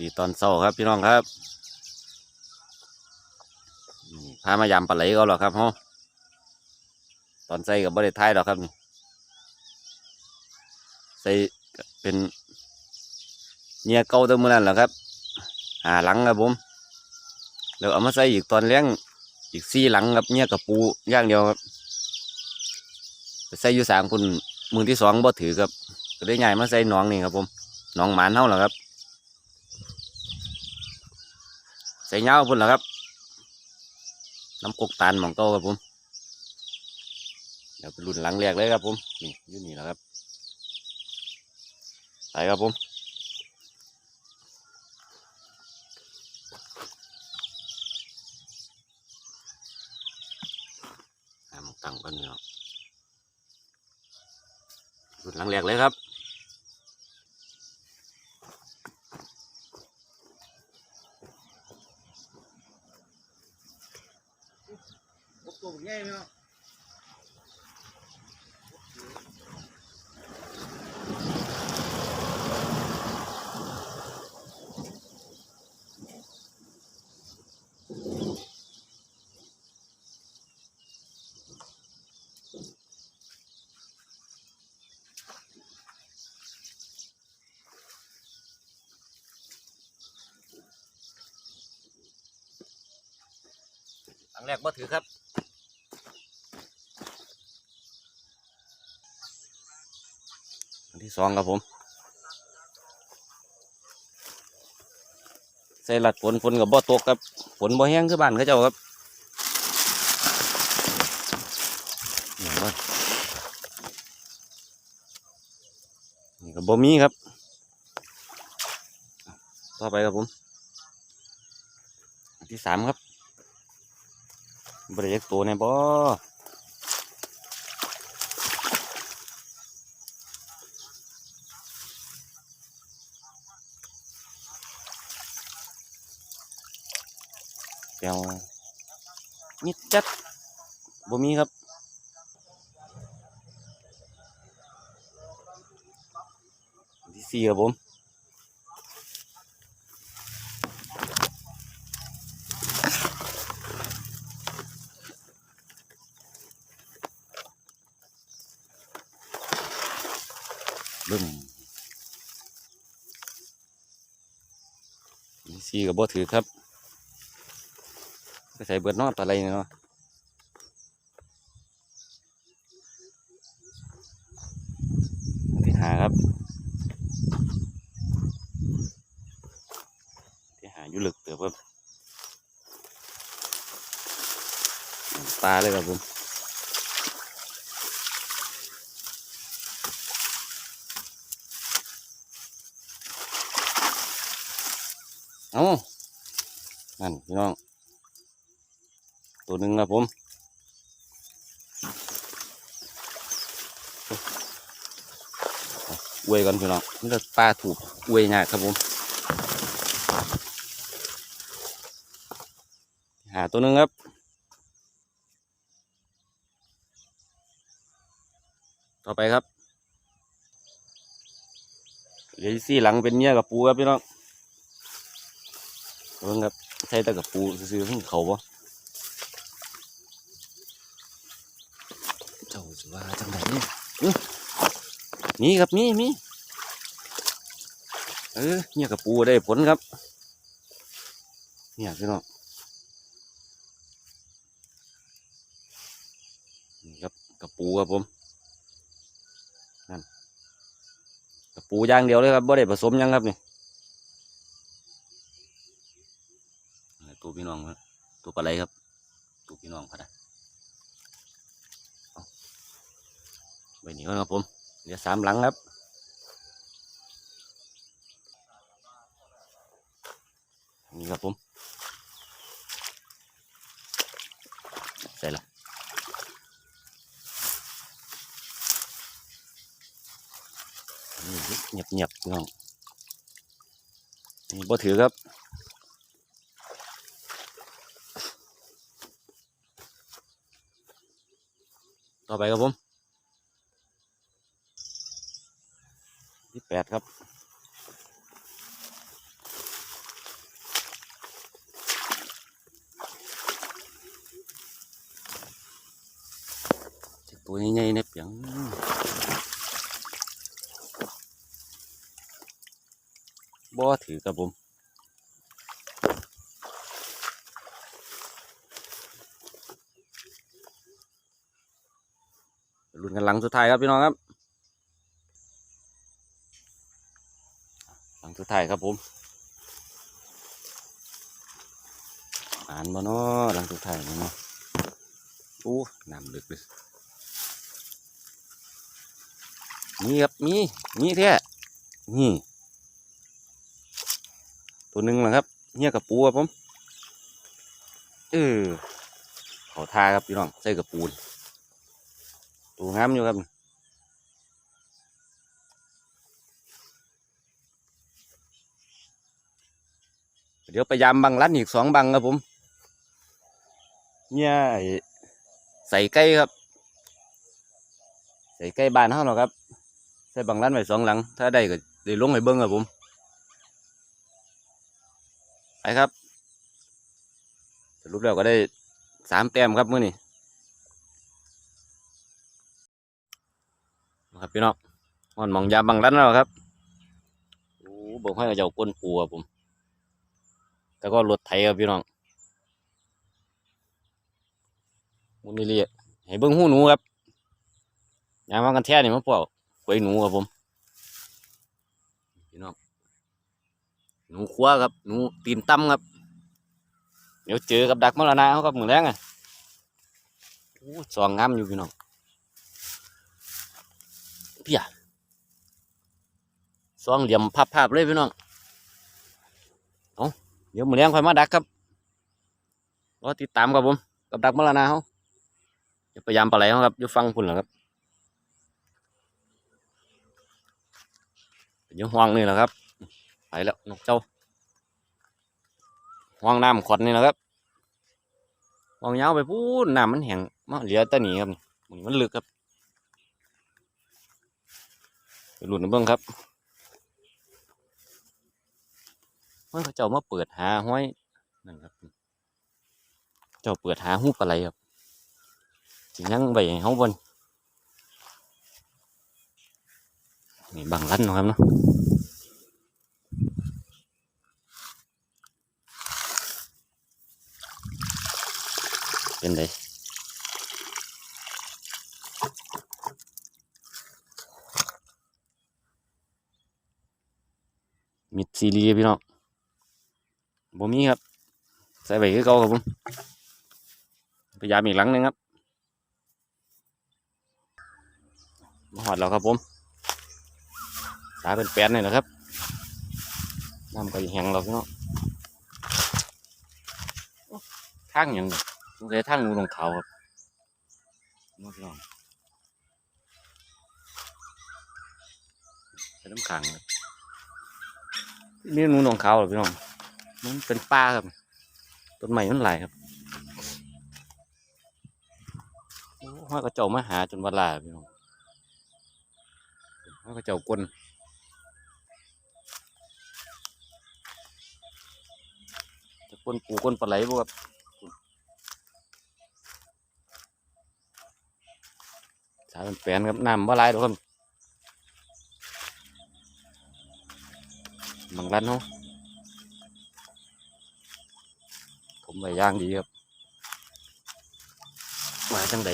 ดีตอนเช้าครับพี่น้องครับพามายำปลาไหลก็หรอครับฮะตอนใส่กับบริท้ายหรอกครับนี่ใส่เป็นเนียเก่าตัวมือนั่นแหละครับหาหลังครับผมแล้วเอามาใส่อีกตอนเลี้ยงอีกสี่หลังครับเนี่ยกับปูอย่างเดียวครับใส่อยู่สามคนมือที่สองบ่ถือครับก็ได้ใหญ่มาใส่น้องนี่ครับผมน้องหมานเท่าหรอครับ ใส่เงาพุ่นเหรอครับ น้ำกกตาลหมองเก้าครับผม เดี๋ยวไปรุ่นหลังแรกเลยครับผม นี่ยู่นี่แหละครับ ไปครับผมหมองตั้งกันเนาะรุ่นหลังแรกเลยครับ ตัวใหญ่ไหมเนาะ หลั งแรกบ่ถือครับอันที่สองครับผม ใส่หลัดฝนฝนกับบ่ตกครับฝนบ่แห้งคือบ้านเขาเจ้าครับนี่บ่นี่ก็บ่มีครับ ต่อไปครับผม ที่สามครับ บริเวณตัวเนี่ยบ่เดี๋ยวนิดจัดบ่มีครับที่สี่ครับผม บึ้มนี่ ซีกับบ่ถือครับไปใส่เบิดนอปลาไหลเนาะที่หาครับที่หาอยู่ลึกเตือครับปลาเลยครับผม เอานั่นพี่น้อง ตัวหนึ่งครับผมเอวยก่อนพี่น้องมันจะปลาถูกอวยยากครับผม หาตัวหนึ่งครับ ต่อไปครับเหลือสี่หลังเป็นเมียกับปูครับพี่น้อง เบิ่งครับใช้แต่กับปูซื้อๆเพิ่งเขาบ่เจ้าจะว่าจังไดเนี่ยอื้อมีครับมีมีเออเนี่ยกับปูได้ผลครับ เนี่ยพี่น้องนี่ครับกับปูครับผมนั่นกับปูอย่างเดียวเลยครับบ่ได้ผสมยังครับนี่ ตัวพี่น้องตัวปลาไหลครับ ตัวพี่น้องเขาด้เอาไปนี่ก่อนครับผมเหลือสามหลังครับนี่ครับผมใส่ละนี่เงียบเงียบพี่น้องนี่บ่ถือครับ่อไปครับผม ที่แปดครับตัวนี้ใหญ่เนี่ยเปียงบ่ถือครับผม กันหลังสุดท้ายครับพี่น้องครับหลังสุดท้ายครับผมอ่านมาเนาะหลังสุดท้ายเนาะอู้น้ำลึกเลยนี่ครับมีมีแท้นี่ตัวหนึ่งนะครับเนี่ยกับปูครับผมเออเขาทาครับพี่น้องใส่กับปูน ตัวงามอยู่ครับเดี๋ยวพยายามบังรัดอีกสองบังครับผม เนี่ยไอ้ใส่ไก่ครับ ใส่ไก่บ้านเขาหรอกครับ ใส่บังรัดไว้สองหลัง ถ้าได้ก็ได้ลงให้เบิ้งครับผม ไปครับ สรุปแล้วก็ได้สามแต้มครับมื้อนี้ ครับพี่น้องอ่อนมองยาบังรัดแล้วครับโอ้บอกให้เอาเจ้าก้นปูครับผม แล้วก็รถไถครับพี่น้องมุนี่เรียให้เบิ้งหูหนูครับยามมากันแท้นี่มาเปล่าไว้หนูครับผมพี่น้องหนูคว้าครับหนูตีนตั้มครับเดี๋ยวเจอกับดักมรณะเขาครับมือแรงอะโอ้สองงามอยู่พี่น้อง พี่อะสองเหลี่ยมพับๆเลยพี่น้องเดี๋ยวมือเลี้ยงคอยมาดักครับรอติดตามครับผมกับดักมรณะเขาจะพยายามปลาไหลเขาครับอยู่ฟังพุ่นแหละครับอยู่ห้องนี่แหละครับไปแล้วนกเจ้าห้องน้ำขดนี่แหละครับห้องยาวไปพูดน้ำมันแห้งมาเหลือแตะหนีครับนี่มันลึกครับไป หลุดนะเบิ้งครับห้อยเขาเจ้ามาเปิดหาห้อยนั่นครับ เจ้าเปิดหาหูปลาไหลครับสิยังใบห้เขาบนนี่บังรันนะครับเนาะเป็นได ซีรีพี่น้องบ่มีครับ ใส่ไปคือเก่าครับผมพยายามอีกหลังนึงครับมาหอดแล้วครับผมสาเป็นแปดนี่แหละครับน้ำก็แห้งแล้วพี่น้องทางอย่างนี้สงสัยทางงูลงเขาครับน้องพี่น้องเป็นน้ำขังครับ นี่งูลงเขาเหรอพี่น้องมันเป็นป่าครับต้นไม้มันหลายครับห้อยกระเจ้ามาหาจนวันลาพี่น้องห้อยกระเจ้ากลนจะกลนปูกลนปลาไหลบ่ครับสายเป็นแปนครับน้ำว่าลายดอกครับ บางร้านเขาผมไปย่างดีครับ มาจังได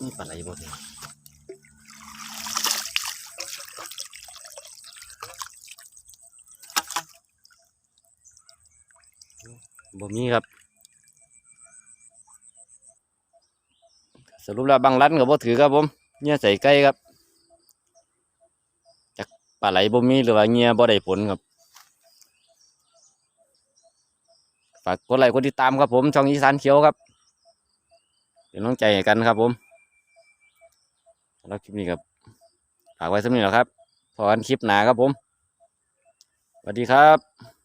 นี่ปลาไหลบ่เนี่ยบ่มีครับ สรุปแล้วบางรันกับบ่ถือครับผมเนี่ยใส่ไก่ครับจากปลาไหลบ่มีหรือว่าเงียบ่ได้ผลครับฝากกดไลค์กดติดตามครับผม ช่องอีสานเขียวครับเป็นกำลังใจกันครับผมสำหรับคลิปนี้ครับฝากไว้สำหรับนี้แหล้วครับพอกันคลิปหนาครับผมสวัสดีครับ